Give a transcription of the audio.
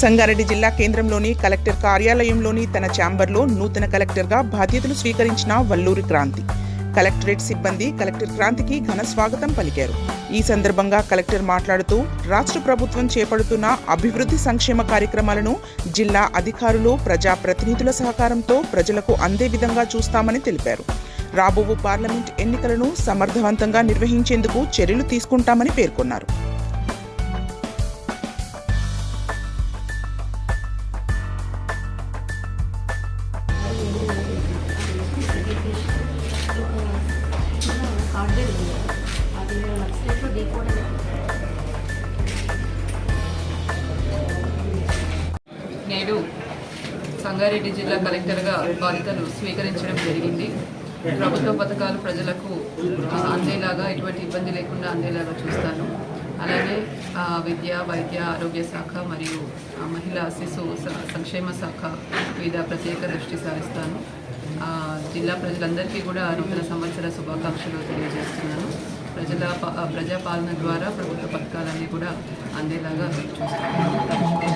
సంగారెడ్డి జిల్లా కేంద్రంలోని కలెక్టర్ కార్యాలయంలోని తన ఛాంబర్లో నూతన కలెక్టర్గా బాధ్యతలు స్వీకరించిన వల్లూరి క్రాంతి. కలెక్టరేట్ సిబ్బంది కలెక్టర్ క్రాంతికి ఘన స్వాగతం పలికారు. ఈ సందర్భంగా కలెక్టర్ మాట్లాడుతూ రాష్ట్ర ప్రభుత్వం చేపడుతున్న అభివృద్ధి సంక్షేమ కార్యక్రమాలను జిల్లా అధికారులు ప్రజా ప్రతినిధుల సహకారంతో ప్రజలకు అందే విధంగా చూస్తామని తెలిపారు. రాబోవు పార్లమెంట్ ఎన్నికలను సమర్థవంతంగా నిర్వహించేందుకు చర్యలు తీసుకుంటామని పేర్కొన్నారు. నేడు సంగారెడ్డి జిల్లా కలెక్టర్గా బాధ్యతలు స్వీకరించడం జరిగింది. ప్రభుత్వ పథకాలు ప్రజలకు అందేలాగా ఎటువంటి ఇబ్బంది లేకుండా అందేలాగా చూస్తాను. అలాగే విద్య వైద్య ఆరోగ్య శాఖ మరియు మహిళా శిశు సంక్షేమ శాఖ మీద ప్రత్యేక దృష్టి సారిస్తాను. జిల్లా ప్రజలందరికీ కూడా నూతన సంవత్సర శుభాకాంక్షలు తెలియజేస్తున్నాను. ప్రజల ప్రజాపాలన ద్వారా ప్రభుత్వ పథకాలన్నీ కూడా అందేలాగా చూస్తాను.